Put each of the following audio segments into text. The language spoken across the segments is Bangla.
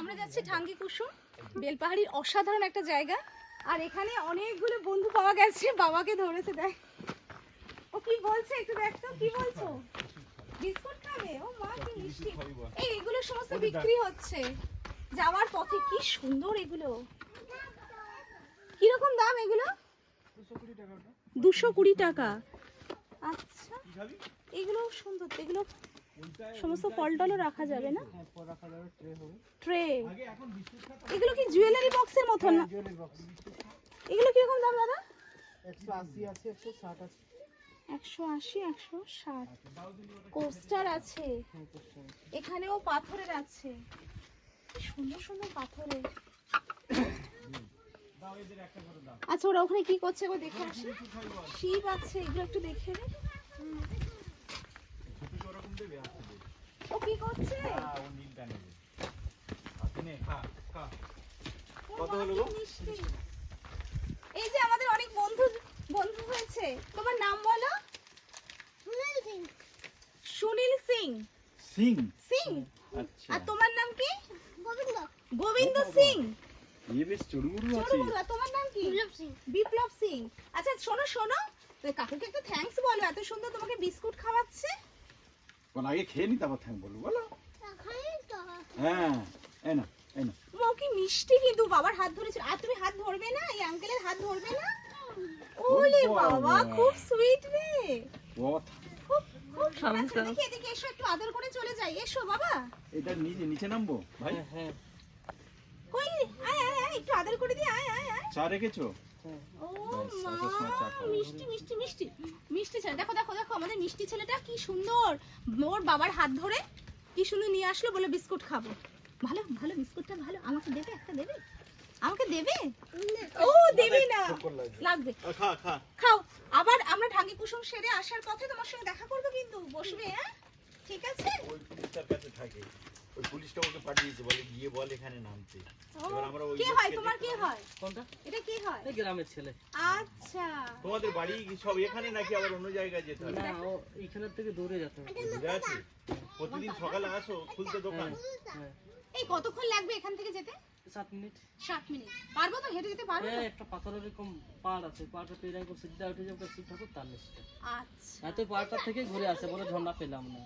আমরা যাচ্ছি ঠাঙ্গি কুসুম বেলপাহাড়ির অসাধারণ একটা জায়গা। আর এখানে অনেকগুলো বন্ধু পাওয়া গেছে বাবাকে ধরেছে দেখ। ও কি বলছে একটু দেখ তো কি বলছো? বিস্কুট খাবে? ও মা কি মিষ্টি। এই এগুলো সমস্ত বিক্রি হচ্ছে। যাওয়ার পথে কি সুন্দর এগুলো। কীরকম দাম এগুলো? দুশো কুড়ি টাকা। আচ্ছা এগুলো সুন্দর এগুলো সমস্ত ফল টলও রাখা যাবে না? ট্রে এগুলো কি জুয়েলারি বক্সের মতন না? এগুলো কীরকম দাম দাদা? একশো আশি আছে একশো ষাট আছে। কোস্টার আছে। হ্যাঁ এখানেও পাথরের আছে। সুন্দর সুন্দর পাথরের। আচ্ছা ওরা ওখানে কি করছে গো দেখে আসে। শিব আছে এগুলো একটু দেখে নে। ও কি করছে? ও মা, কি মিষ্টি। এই যে আমাদের অনেক বন্ধু বন্ধু হয়েছে। তোমার নাম বলো? সুনীল সিং। সিং। সিং? আচ্ছা। আর তোমার নাম কি? গোবিন্দ। সিং। ইয়ে বেশ চড়ুগুড়ু আছে। চলুন তোমার নাম কি? বিপ্লব সিং। আচ্ছা শোনো শোনো। কাকুকে একটা থ্যাঙ্কস বলো এত সুন্দর কোন আগে খেয়ে নি তারপর থ্যাংক বলব বলো। হ্যাঁ এই না এই না ও কি মিষ্টি কিন্তু বাবার হাত ধরেছিল। আর তুমি হাত ধরবে না? এই আঙ্কেলের হাত ধরবে না? ওলে বাবা বাবা। খুব সুইট রে। খুব খুব আচ্ছা, দেখি এদিকে এসো একটু আদর করে চলে যাই। এসো বাবা। এটা নিচে নিচে নামবো ভাই? হ্যাঁ হ্যাঁ। কই আয় আয় আয় একটু আদর করে দি আয় আয় আয়। চা রেখেছো? হ্যাঁ ও মা। মিষ্টি মিষ্টি মিষ্টি মিষ্টি ছেলে। দেখো দেখো দেখো আমাদের মিষ্টি ছেলেটা কি সুন্দর। ওর বাবার হাত ধরে কি সুন্দর নিয়ে আসলো বলে বিস্কুট খাব। ভালো ভালো বিস্কুটটা ভালো। আমাকে দেবে? একটা দেবে? আমাকে দেবে? ও দেবে না। লাগবে। খা খা। খাও। আবার আমরা ঢাঙ্গি কুসুম সেরে আসার পথে তোমার সঙ্গে দেখা করব কিন্তু। বসবে হ্যাঁ? ঠিক আছে? ওই কাছে থাকে। ওই পুলিশটা ওকে পাঠিয়েছে বলে গিয়ে বল এখানে নামতে। এবার আমরা ওই কে হয়? তোমার কে হয়? কোনটা? এটা কে হয়? এই গ্রামের ছেলে। আচ্ছা। তোমাদের বাড়ি কি সব এখানে নাকি আবার অন্য জায়গায় যেতে হবে? না ও এইখানের থেকে দূরে যেতে হবে। আছে? প্রতিদিন সকালে আসো খুলতে দোকান। হ্যাঁ। এই কতক্ষণ লাগবে এখান থেকে যেতে? সাত মিনিট। সাত মিনিট। পারব তো হেঁটে যেতে? পারব হ্যাঁ একটা পাথরের এরকম পাহাড় আছে। পাহাড়টা পেরাই করে সিদ্ধা উঠে যাবে শিব ঠাকুর তার নিচে আচ্ছা। এত পাহাড়টা থেকে ঘুরে আসে বলে ঝর্ণা পেলাম না।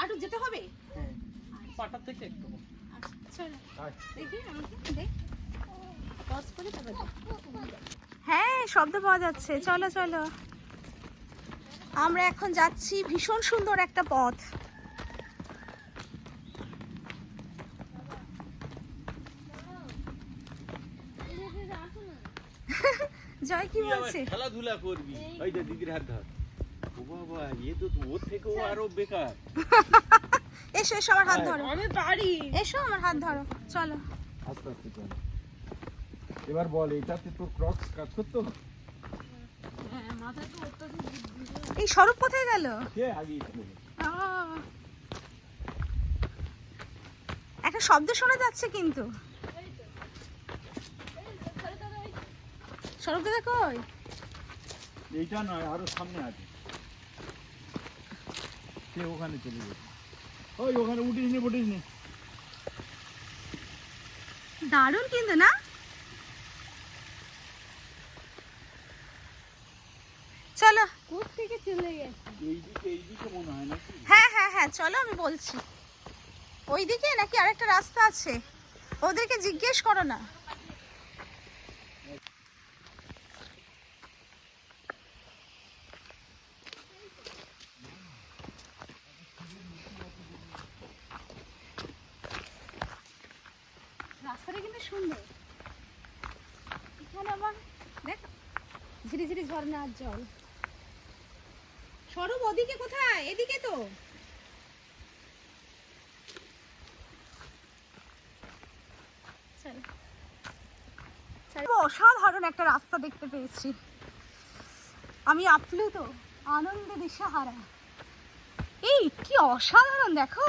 আটু যেতে হবে? হ্যাঁ। পাহাড়টার থেকে একটু। আচ্ছা চলো আয়। দেখি আমাকে দেখ পজ করে তারপর হ্যাঁ শব্দ পাওয়া যাচ্ছে। চলো চলো। আমরা এখন যাচ্ছি ভীষণ সুন্দর একটা পথ। জয় কি বলছে খেলাধুলা করবি। ওই যে দিদির হাত ধর। বাবা এ তো তো ওর থেকেও আরও বেকার। এসো এসো আমার হাত ধরো। আমি পারি। এসো আমার হাত ধরো। চলো। আস্তে আস্তে চল। এবার বল এটাতে তোর ক্রক্স কাজ করতো? এই স্বরূপ কোথায় গেল? একটা শব্দ শোনা যাচ্ছে কিন্তু। স্বরূপ দাদা কই? এইটা নয় আরও সামনে আছে। সে ওখানে চলে গেছে। ওই ওখানে উঠিস নি উঠিস নি। দারুণ কিন্তু না? চলো। থেকে চলে গেছে? এইদিকে এইদিকে মনে হয় নাকি? হ্যাঁ হ্যাঁ হ্যাঁ চলো আমি বলছি। ওইদিকে নাকি আরেকটা রাস্তা আছে? ওদেরকে জিজ্ঞেস করো না। রাস্তাটা কিন্তু সুন্দর। এখানে আবার দেখ, ঝিরি ঝিরি ঝর্ণার জল। সরব ওদিকে কোথায়? এদিকে তো। অসাধারণ একটা রাস্তা দেখতে পেয়েছি। আমি আপ্লুত, আনন্দে দিশাহারা। এই, কি অসাধারণ, দেখো।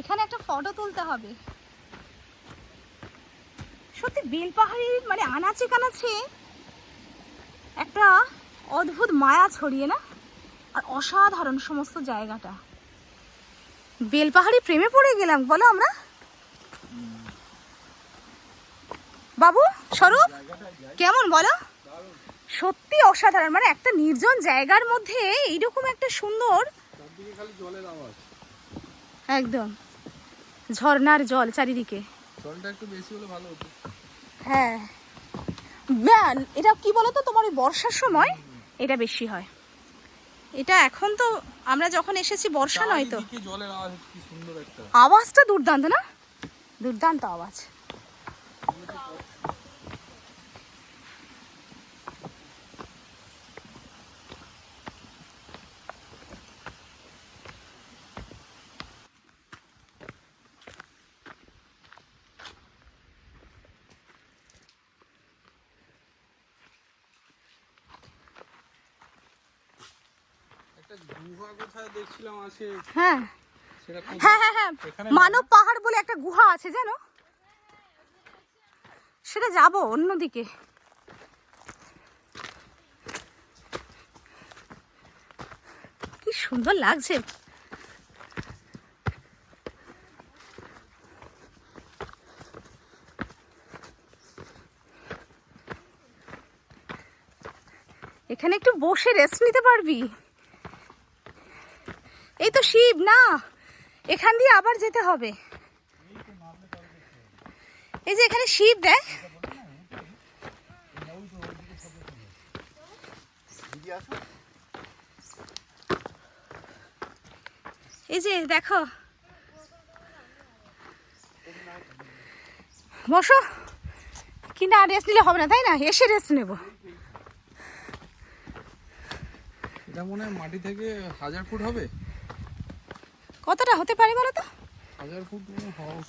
এখানে একটা ফটো তুলতে হবে। সত্যি বেলপাহাড়ির মানে আনাচে কানাচে একটা অদ্ভুত মায়া ছড়িয়ে না? আর অসাধারণ সমস্ত জায়গাটা। বেলপাহাড়ি প্রেমে পড়ে গেলাম, বলো আমরা। বাবু স্বরূপ কেমন বলো? সত্যি অসাধারণ মানে একটা নির্জন জায়গার মধ্যে এইরকম একটা সুন্দর একদম ঝর্নার জল চারিদিকে। জলটা একটু বেশি হলে ভালো হতো। হ্যাঁ। ম্যান এটা কি বলতো তোমার ওই বর্ষার সময়? এটা বেশি হয়। এটা এখন তো আমরা যখন এসেছি বর্ষা নয় তো। চারিদিকে জলের আওয়াজ হচ্ছে কি সুন্দর একটা। আওয়াজটা দুর্দান্ত না? দুর্দান্ত আওয়াজ। হ্যাঁ। হ্যাঁ হ্যাঁ হ্যাঁ। মানব পাহাড় বলে একটা গুহা আছে জানো? সেটা যাব অন্যদিকে। কি সুন্দর লাগছে। এখানে একটু বসে রেস্ট নিতে পারবি? এই তো শিব, না। এখান দিয়ে আবার যেতে হবে। এই যে এখানে শিব, দেখ। এই যে, দেখো। বসো। আর রেস্ট নিলে হবে না, তাই না? এসে রেস্ট নেব। এটা মনে হয় মাটি থেকে হাজার ফুট হবে? কতটা হতে পারে বলো তো হয়।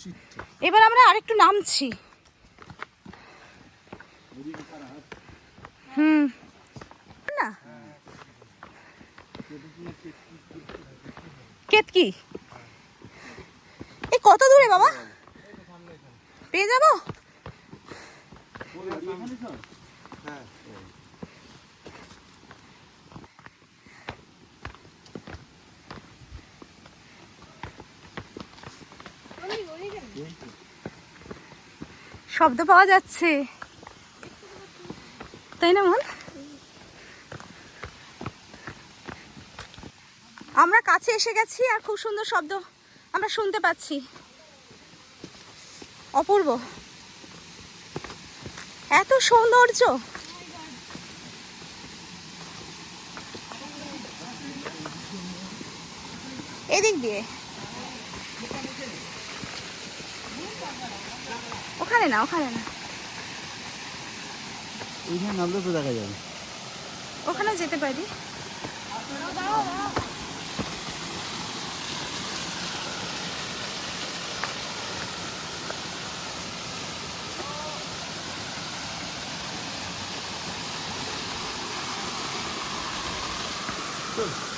এবার আমরা আরেকটু নামছি। হুম। না। কেতকি এই কত দূরে বাবা? পেয়ে যাব? শব্দ পাওয়া যাচ্ছে। তাই না, মন? আমরা কাছে এসে গেছি আর খুব সুন্দর শব্দ আমরা শুনতে পাচ্ছি। অপূর্ব। এত সৌন্দর্য। এদিক দিয়ে। ওখানে না ওখানে না। এইখানে নামলে তো দেখা যাবে। ওখানে যেতে পারি। কি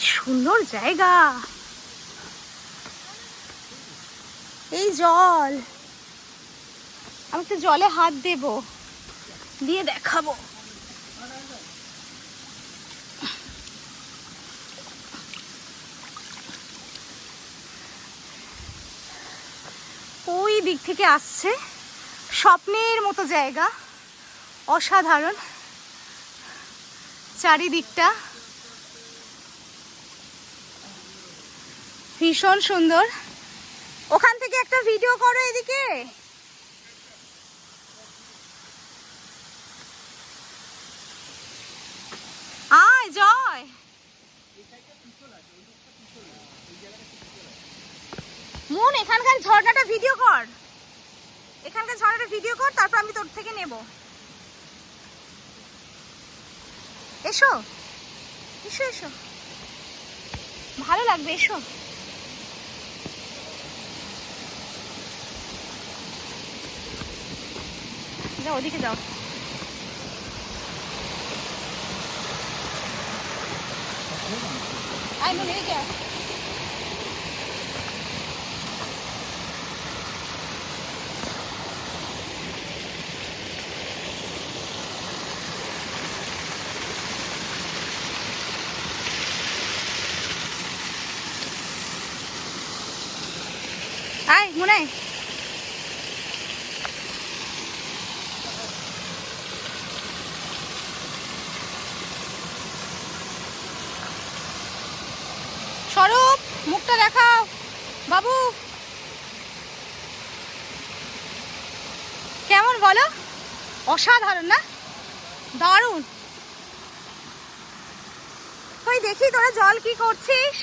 সুন্দর জায়গা। এই জল। আমি তো জলে হাত দেব। দিয়ে দেখাবো। ওই দিক থেকে আসছে স্বপ্নের মতো জায়গা। অসাধারণ। চারিদিকটা ভীষণ সুন্দর। ওখান থেকে একটা ভিডিও করো এদিকে। আয়, জয়। মন, এখানকার ঝর্ণাটা ভিডিও কর। এখানকার ঝর্ণাটা ভিডিও কর, তারপর আমি তোর থেকে নেব। এসো। এসো এসো। ভালো লাগবে, এসো। যাও ওদিকে যাও আই মিন এদিকে Ai, muốn này কেমন বলো? অসাধারণ না? দারুণ। ওই দেখি তোরা জল কি করছিস?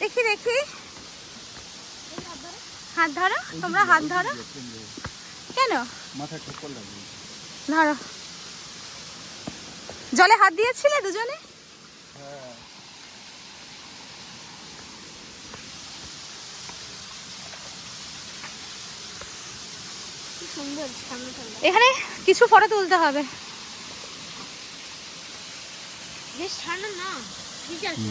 দেখি দেখি। হাত ধরো তোমরা হাত ধরো। কেন? ধরো। জলে হাত দিয়েছিলে দুজনে? এখানে কিছু ফটো তুলতে হবে। বেশ ঠান্ডা না ঠিক আছে।